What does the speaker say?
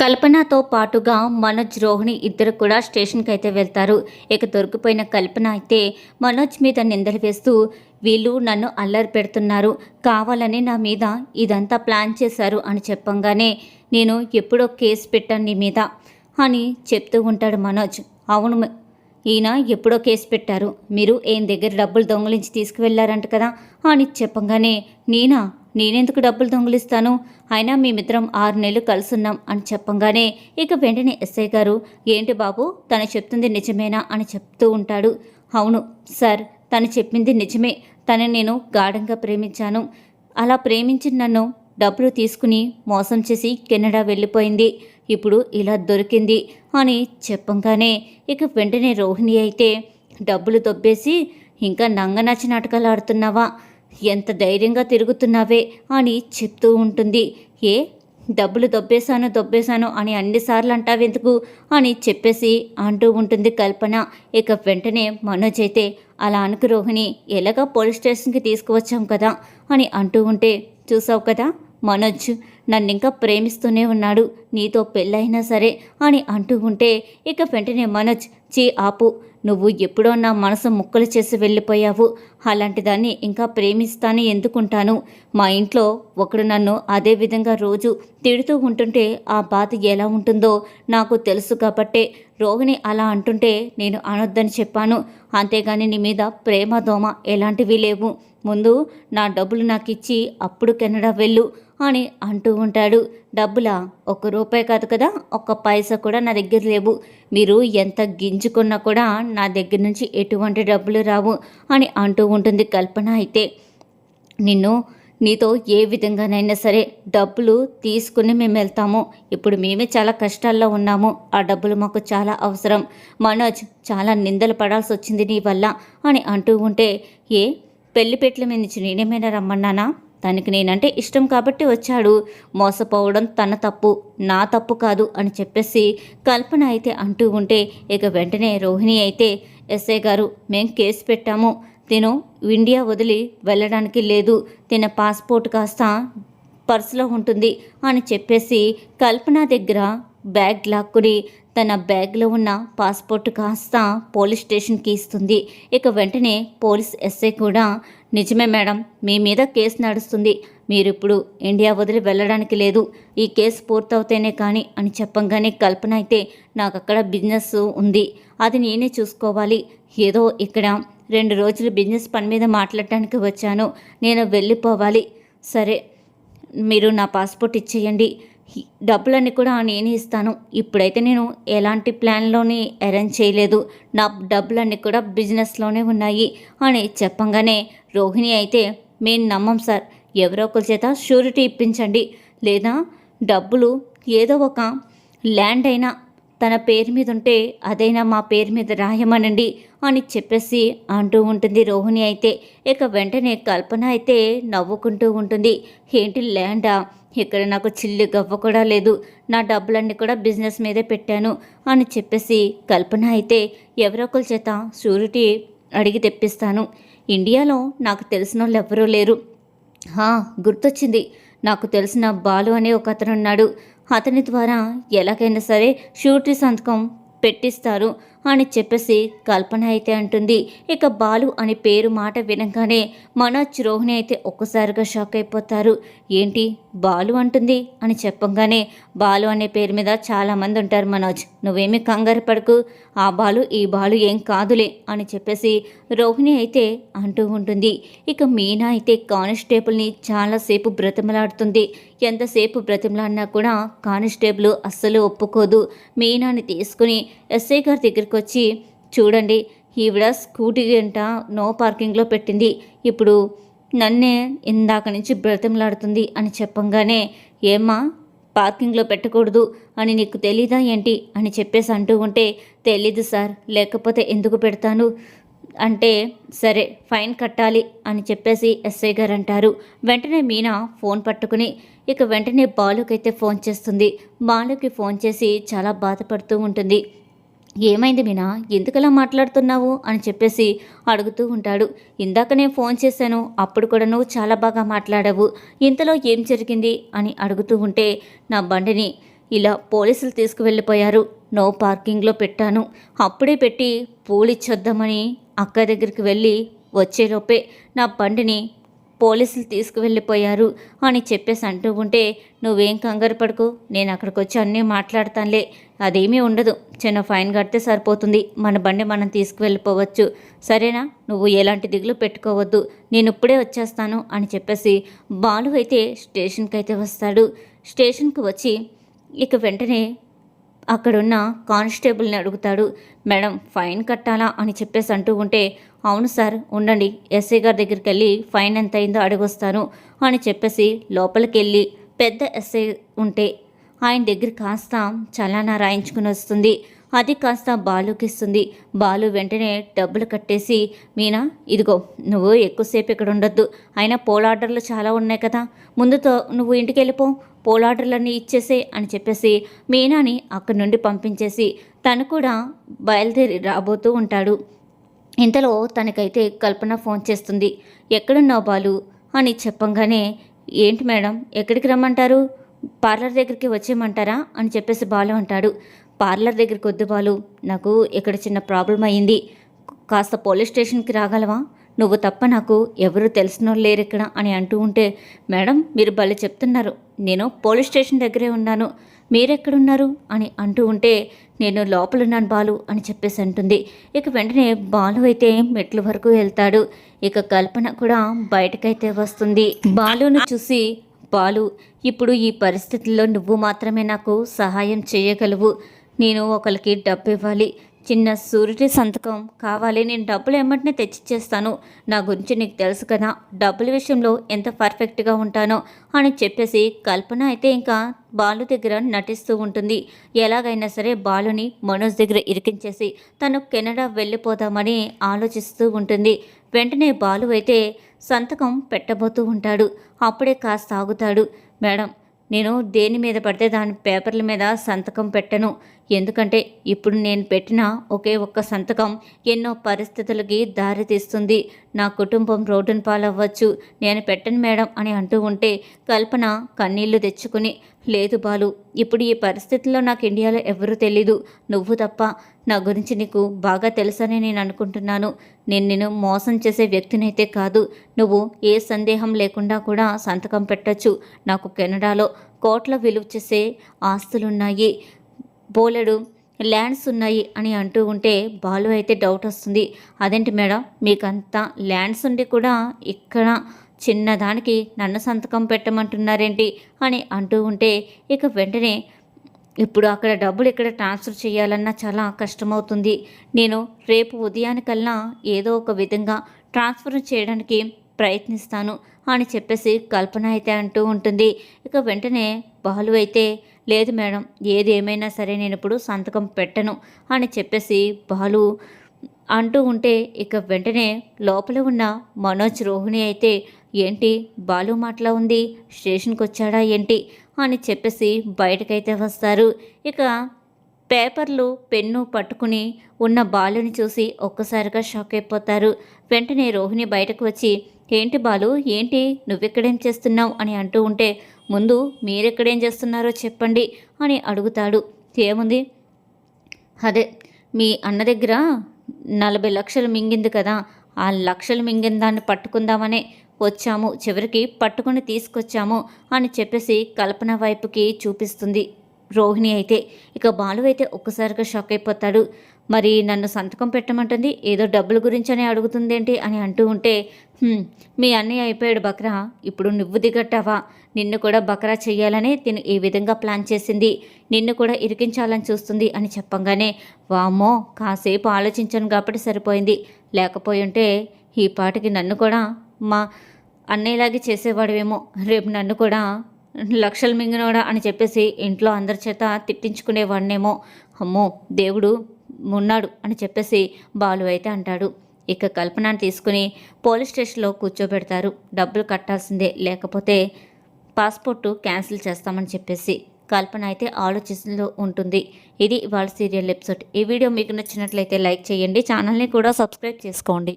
కల్పనతో పాటుగా మనోజ్ రోహిణి ఇద్దరు కూడా స్టేషన్కి అయితే వెళ్తారు. ఇక దొరికిపోయిన కల్పన అయితే మనోజ్ మీద నిందలు వేస్తూ వీళ్ళు నన్ను అల్లరి పెడుతున్నారు. కావాలని నా మీద ఇదంతా ప్లాన్ చేశారు అని చెప్పంగానే నేను ఎప్పుడో కేసు పెట్టాను నీ మీద అని చెప్తూ ఉంటాడు మనోజ్. అవును ఈయన ఎప్పుడో కేసు పెట్టారు. మీరు ఏం దగ్గర డబ్బులు దొంగలించి తీసుకువెళ్ళారంట కదా అని చెప్పంగానే నేనా? నేనెందుకు డబ్బులు దొంగిలిస్తాను? అయినా మేమిద్దరం ఆరు నెలలు కలుసున్నాం అని చెప్పంగానే ఇక వెంటనే ఎస్ఐ గారు ఏంటి బాబు తను చెప్తుంది నిజమేనా? అని చెప్తూ ఉంటాడు. అవును సార్ తను చెప్పింది నిజమే. తను నేను గాఢంగా ప్రేమించాను. అలా ప్రేమించిన నన్ను డబ్బులు తీసుకుని మోసం చేసి కెనడా వెళ్ళిపోయింది. ఇప్పుడు ఇలా దొరికింది అని చెప్పంగానే ఇక వెంటనే రోహిణి అయితే డబ్బులు దొబ్బేసి ఇంకా నంగనాచి నాటకాలు ఆడుతున్నావా? ఎంత ధైర్యంగా తిరుగుతున్నావే అని చెప్తూ ఉంటుంది. ఏ? డబ్బులు దొబ్బేశాను దొబ్బేశాను అని అన్నిసార్లు అంటావెందుకు? అని చెప్పేసి అంటూ ఉంటుంది కల్పన. ఇక వెంటనే మనోజ్ అయితే అలా అనుకు రోహిణి ఎలాగా పోలీస్ స్టేషన్కి తీసుకువచ్చాం కదా? అని అంటూ ఉంటే చూసావు కదా? మనోజ్ నన్ను ఇంకా ప్రేమిస్తూనే ఉన్నాడు. నీతో పెళ్ళైనా సరే అని అంటూ ఉంటే ఇక వెంటనే మనోజ్ చీ ఆపు నువ్వు ఎప్పుడో నా మనసు ముక్కలు చేసి వెళ్ళిపోయావు. అలాంటి దాన్ని ఇంకా ప్రేమిస్తాను ఎందుకుంటాను? మా ఇంట్లో ఒకడు నన్ను అదే విధంగా రోజు తిడుతూ ఉంటుంటే ఆ బాధ ఎలా ఉంటుందో నాకు తెలుసు కాబట్టే రోగిని అలా అంటుంటే నేను అనొద్దని చెప్పాను. అంతేగాని నీ మీద ప్రేమ దోమ ఎలాంటివి లేవు. ముందు నా డబ్బులు నాకు ఇచ్చి అప్పుడు కెనడా వెళ్ళు అని అంటూ ఉంటాడు. డబ్బులా ఒక్క రూపాయి కాదు కదా ఒక్క పైసా కూడా నా దగ్గర లేవు. మీరు ఎంత గింజుకున్నా కూడా నా దగ్గర నుంచి ఎటువంటి డబ్బులు రావు అని అంటూ ఉంటుంది కల్పన అయితే. నిన్ను నీతో ఏ విధంగానైనా సరే డబ్బులు తీసుకుని మేము వెళ్తాము. ఇప్పుడు మేమే చాలా కష్టాల్లో ఉన్నాము. ఆ డబ్బులు మాకు చాలా అవసరం. మనోజ్ చాలా నిందలు పడాల్సి వచ్చింది నీ వల్ల అని అంటూ ఉంటే ఏ పెళ్ళిపెట్ల మీద నుంచి నేనేమైనా రమ్మన్నానా? తనకి నేనంటే ఇష్టం కాబట్టి వచ్చాడు. మోసపోవడం తన తప్పు నా తప్పు కాదు అని చెప్పేసి కల్పన అయితే అంటూ ఉంటే ఇక వెంటనే రోహిణి అయితే ఎస్ఐ గారు మేం కేసు పెట్టాము. తిను ఇండియా వదిలి వెళ్ళడానికి లేదు. తిన పాస్పోర్ట్ కాస్త పర్సులో ఉంటుంది అని చెప్పేసి కల్పన దగ్గర బ్యాగ్ లాక్కుని తన బ్యాగ్లో ఉన్న పాస్పోర్ట్ కాస్త పోలీస్ స్టేషన్కి ఇస్తుంది. ఇక వెంటనే పోలీస్ ఎస్ఐ కూడా నిజమే మేడం మీ మీద కేసు నడుస్తుంది. మీరు ఇప్పుడు ఇండియా వదిలి వెళ్ళడానికి లేదు. ఈ కేసు పూర్తవుతేనే కానీ అని చెప్పంగానే కల్పన అయితే నాకు అక్కడ బిజినెస్ ఉంది. అది నేనే చూసుకోవాలి. ఏదో ఇక్కడ రెండు రోజులు బిజినెస్ పని మీద మాట్లాడటానికి వచ్చాను. నేను వెళ్ళిపోవాలి. సరే మీరు నా పాస్పోర్ట్ ఇచ్చేయండి. డబ్బులన్నీ కూడా నేనే ఇస్తాను. ఇప్పుడైతే నేను ఎలాంటి ప్లాన్లోని అరేంజ్ చేయలేదు. నా డబ్బులన్నీ కూడా బిజినెస్లోనే ఉన్నాయి. అని చెప్పంగానే రోహిణి అయితే మేము నమ్మం సార్. ఎవరో ఒకరి చేత షూరిటీ ఇప్పించండి. లేదా డబ్బులు ఏదో ఒక ల్యాండ్ అయినా తన పేరు మీద ఉంటే అదైనా మా పేరు మీద రాయమనండి అని చెప్పేసి అంటూ ఉంటుంది రోహిణి అయితే. ఇక వెంటనే కల్పన అయితే నవ్వుకుంటూ ఉంటుంది. ఏంటి ల్యాండా? ఇక్కడ నాకు చిల్లి గవ్వ కూడా లేదు. నా డబ్బులన్నీ కూడా బిజినెస్ మీదే పెట్టాను అని చెప్పేసి కల్పన అయితే ఎవరో ఒకరి చేత షూరిటీ అడిగి తెప్పిస్తాను. ఇండియాలో నాకు తెలిసిన వాళ్ళు ఎవరూ లేరు. హా గుర్తొచ్చింది. నాకు తెలిసిన బాలు అనే ఒక అతను ఉన్నాడు. అతని ద్వారా ఎలాగైనా సరే షూరిటీ సంతకం పెట్టిస్తారు. అని చెప్పేసి కల్పన అయితే అంటుంది. ఇక బాలు అని పేరు మాట వినగానే మనోజ్ రోహిణి అయితే ఒక్కసారిగా షాక్ అయిపోతారు. ఏంటి బాలు అంటుంది అని చెప్పంగానే బాలు అనే పేరు మీద చాలామంది ఉంటారు మనోజ్. నువ్వేమీ కంగారు పడకు. ఆ బాలు ఈ బాలు ఏం కాదులే అని చెప్పేసి రోహిణి అయితే అంటూ ఉంటుంది. ఇక మీనా అయితే కానిస్టేబుల్ని చాలాసేపు బ్రతిమలాడుతుంది. ఎంతసేపు బ్రతిమలాడినా కూడా కానిస్టేబుల్ అస్సలు ఒప్పుకోదు. మీనాని తీసుకుని ఎస్ఐ గారి దగ్గర దగ్గరికి వచ్చి చూడండి ఈవిడ స్కూటీ గంట నో పార్కింగ్లో పెట్టింది. ఇప్పుడు నన్నే ఇందాక నుంచి బ్రతిమలాడుతుంది అని చెప్పంగానే ఏమ్మా పార్కింగ్లో పెట్టకూడదు అని నీకు తెలీదా ఏంటి? అని చెప్పేసి అంటూ ఉంటే తెలీదు సార్ లేకపోతే ఎందుకు పెడతాను? అంటే సరే ఫైన్ కట్టాలి అని చెప్పేసి ఎస్ఐ గారు అంటారు వెంటనే మీనా ఫోన్ పట్టుకుని ఇక వెంటనే బాలుకైతే ఫోన్ చేస్తుంది. బాలుకి ఫోన్ చేసి చాలా బాధపడుతూ ఉంటుంది. ఏమైంది మీనా? ఎందుకలా మాట్లాడుతున్నావు? అని చెప్పేసి అడుగుతూ ఉంటాడు. ఇందాక నేను ఫోన్ చేశాను అప్పుడు కూడా నువ్వు చాలా బాగా మాట్లాడావు. ఇంతలో ఏం జరిగింది? అని అడుగుతూ ఉంటే నా బండిని ఇలా పోలీసులు తీసుకువెళ్ళిపోయారు. నో పార్కింగ్లో పెట్టాను. అప్పుడే పెట్టి పూలిచ్చొద్దామని అక్క దగ్గరికి వెళ్ళి వచ్చేలోపే నా బండిని పోలీసులు తీసుకువెళ్ళిపోయారు అని చెప్పేసి అంటూ ఉంటే నువ్వేం కంగారు పడుకు నేను అక్కడికి వచ్చి అన్నీ మాట్లాడతానులే. అదేమీ ఉండదు. చిన్న ఫైన్ కడితే సరిపోతుంది. మన బండి మనం తీసుకువెళ్ళిపోవచ్చు. సరేనా? నువ్వు ఎలాంటి దిగులు పెట్టుకోవద్దు. నేను ఇప్పుడే వచ్చేస్తాను అని చెప్పేసి బాలు అయితే స్టేషన్కి అయితే వస్తాడు. స్టేషన్కి వచ్చి ఇక వెంటనే అక్కడున్న కానిస్టేబుల్ని అడుగుతాడు. మేడం ఫైన్ కట్టాలా? అని చెప్పేసి అంటూ ఉంటే అవును సార్ ఉండండి. ఎస్ఐ గారి దగ్గరికి వెళ్ళి ఫైన్ ఎంత అయిందో అడిగొస్తాను అని చెప్పేసి లోపలికి వెళ్ళి పెద్ద ఎస్ఐ ఉంటే ఆయన దగ్గర కాస్త చలానా రాయించుకుని వస్తుంది. అది కాస్త బాలుకి ఇస్తుంది బాలు వెంటనే డబ్బులు కట్టేసి మీనా ఇదిగో నువ్వు ఎక్కువసేపు ఇక్కడ ఉండొద్దు. అయినా పోల్ ఆర్డర్లు చాలా ఉన్నాయి కదా. ముందుతో నువ్వు ఇంటికి వెళ్ళిపో పోల్ ఆర్డర్లన్నీ ఇచ్చేసే అని చెప్పేసి మీనాని అక్కడి నుండి పంపించేసి తను కూడా బయలుదేరి రాబోతూ ఉంటాడు. ఇంతలో తనకైతే కల్పన ఫోన్ చేస్తుంది. ఎక్కడున్నావు బాలు? అని చెప్పంగానే ఏంటి మేడం ఎక్కడికి రమ్మంటారు? పార్లర్ దగ్గరికి వచ్చేయమంటారా? అని చెప్పేసి బాలు అంటాడు. పార్లర్ దగ్గరికి వద్దు బాలు నాకు ఇక్కడ చిన్న ప్రాబ్లం అయ్యింది. కాస్త పోలీస్ స్టేషన్కి రాగలవా? నువ్వు తప్ప నాకు ఎవరు తెలిసిన లేరు ఇక్కడ అని అంటూ ఉంటే మేడం మీరు భలే చెప్తున్నారు. నేను పోలీస్ స్టేషన్ దగ్గరే ఉన్నాను. మీరెక్కడున్నారు? అని అంటూ ఉంటే నేను లోపలున్నాను బాలు అని చెప్పేసి అంటుంది. ఇక వెంటనే బాలు అయితే మెట్ల వరకు వెళ్తాడు. ఇక కల్పన కూడా బయటకైతే వస్తుంది. బాలును చూసి బాలు ఇప్పుడు ఈ పరిస్థితుల్లో నువ్వు మాత్రమే నాకు సహాయం చేయగలవు. నేను ఒకరికి డబ్బు ఇవ్వాలి. చిన్న సూర్యుడి సంతకం కావాలి నేను డబ్బులు ఎమ్మటినే తెచ్చిచ్చేస్తాను. నా గురించి నీకు తెలుసు కదా డబ్బుల విషయంలో ఎంత పర్ఫెక్ట్గా ఉంటానో అని చెప్పేసి కల్పన అయితే ఇంకా బాలు దగ్గర నటిస్తూ ఉంటుంది. ఎలాగైనా సరే బాలుని మనోజ్ దగ్గర ఇరికించేసి తను కెనడా వెళ్ళిపోదామని ఆలోచిస్తూ ఉంటుంది. వెంటనే బాలు అయితే సంతకం పెట్టబోతూ ఉంటాడు. అప్పుడే కాస్త ఆగుతాడు. మేడం నేను దేని మీద పడితే దాని పేపర్ల మీద సంతకం పెట్టను. ఎందుకంటే ఇప్పుడు నేను పెట్టిన ఒకే ఒక్క సంతకం ఎన్నో పరిస్థితులకి దారి తీస్తుంది. నా కుటుంబం రోడ్డును పాలవ్వచ్చు. నేను పెట్టను మేడం అని అంటూ ఉంటే కల్పన కన్నీళ్ళు తెచ్చుకుని లేదు బాలు ఇప్పుడు ఈ పరిస్థితుల్లో నాకు ఇండియాలో ఎవరూ తెలీదు. నువ్వు తప్ప నా గురించి నీకు బాగా తెలుసని నేను అనుకుంటున్నాను. నేను నేను మోసం చేసే వ్యక్తినైతే కాదు. నువ్వు ఏ సందేహం లేకుండా కూడా సంతకం పెట్టచ్చు. నాకు కెనడాలో కోట్ల విలువ చేసే ఆస్తులున్నాయి. బోలెడు ల్యాండ్స్ ఉన్నాయి అని అంటూ ఉంటే బాలు అయితే డౌట్ వస్తుంది. అదేంటి మేడం? మీకంతా ల్యాండ్స్ ఉండి కూడా ఇక్కడ చిన్నదానికి నన్ను సంతకం పెట్టమంటున్నారేంటి అని అంటూ ఉంటే ఇక వెంటనే ఇప్పుడు అక్కడ డబ్బులు ఇక్కడ ట్రాన్స్ఫర్ చేయాలన్నా చాలా కష్టమవుతుంది. నేను రేపు ఉదయానికల్లా ఏదో ఒక విధంగా ట్రాన్స్ఫర్ చేయడానికి ప్రయత్నిస్తాను అని చెప్పేసి కల్పన అయితే అంటూ ఉంటుంది. ఇక వెంటనే బాలు అయితే లేదు మేడం ఏది ఏమైనా సరే నేను ఇప్పుడు సంతకం పెట్టను అని చెప్పేసి బాలు అంటూ ఉంటే ఇక వెంటనే లోపల ఉన్న మనోజ్ రోహిణి అయితే ఏంటి బాలు మాటలా ఉంది? స్టేషన్కి వచ్చాడా ఏంటి? అని చెప్పేసి బయటకైతే వస్తారు. ఇక పేపర్లు పెన్ను పట్టుకుని ఉన్న బాలుని చూసి ఒక్కసారిగా షాక్ అయిపోతారు. వెంటనే రోహిణి బయటకు వచ్చి ఏంటి బాలు? ఏంటి? నువ్వెక్కడేం చేస్తున్నావు? అని అంటూ ఉంటే ముందు మీరెక్కడేం చేస్తున్నారో చెప్పండి అని అడుగుతాడు. ఏముంది? అదే మీ అన్న దగ్గర నలభై లక్షలు మింగింది కదా ఆ లక్షలు మింగిన దాన్ని పట్టుకుందామనే వచ్చాము. చివరికి పట్టుకుని తీసుకొచ్చాము అని చెప్పేసి కల్పన వైపుకి చూపిస్తుంది రోహిణి అయితే. ఇక బాలు అయితే ఒక్కసారిగా షాక్ అయిపోతాడు. మరి నన్ను సంతకం పెట్టమంటుంది? ఏదో డబ్బుల గురించనే అడుగుతుందేంటి అని అంటూ ఉంటే మీ అన్నయ్య అయిపోయాడు బక్రా. ఇప్పుడు నువ్వు దిగట్టావా? నిన్ను కూడా బక్రా చెయ్యాలని తిను ఈ విధంగా ప్లాన్ చేసింది. నిన్ను కూడా ఇరికించాలని చూస్తుంది అని చెప్పంగానే వామ్మో కాసేపు ఆలోచించాను కాబట్టి సరిపోయింది. లేకపోయింటే ఈ పాటికి నన్ను కూడా మా అన్నయ్యలాగే చేసేవాడువేమో. రేపు నన్ను కూడా లక్షలు మింగినోడా అని చెప్పేసి ఇంట్లో అందరి చేత తిట్టించుకునేవాడినేమో. అమ్మో దేవుడు ఉన్నాడు అని చెప్పేసి బాలు అయితే అంటాడు. ఇక కల్పనను తీసుకుని పోలీస్ స్టేషన్లో కూర్చోబెడతారు. డబ్బులు కట్టాల్సిందే లేకపోతే పాస్పోర్టు క్యాన్సిల్ చేస్తామని చెప్పేసి కల్పన అయితే ఆలోచిస్తూ ఉంటుంది. ఇది ఇవాళ సీరియల్ ఎపిసోడ్. ఈ వీడియో మీకు నచ్చినట్లయితే లైక్ చేయండి ఛానల్ని కూడా సబ్స్క్రైబ్ చేసుకోండి.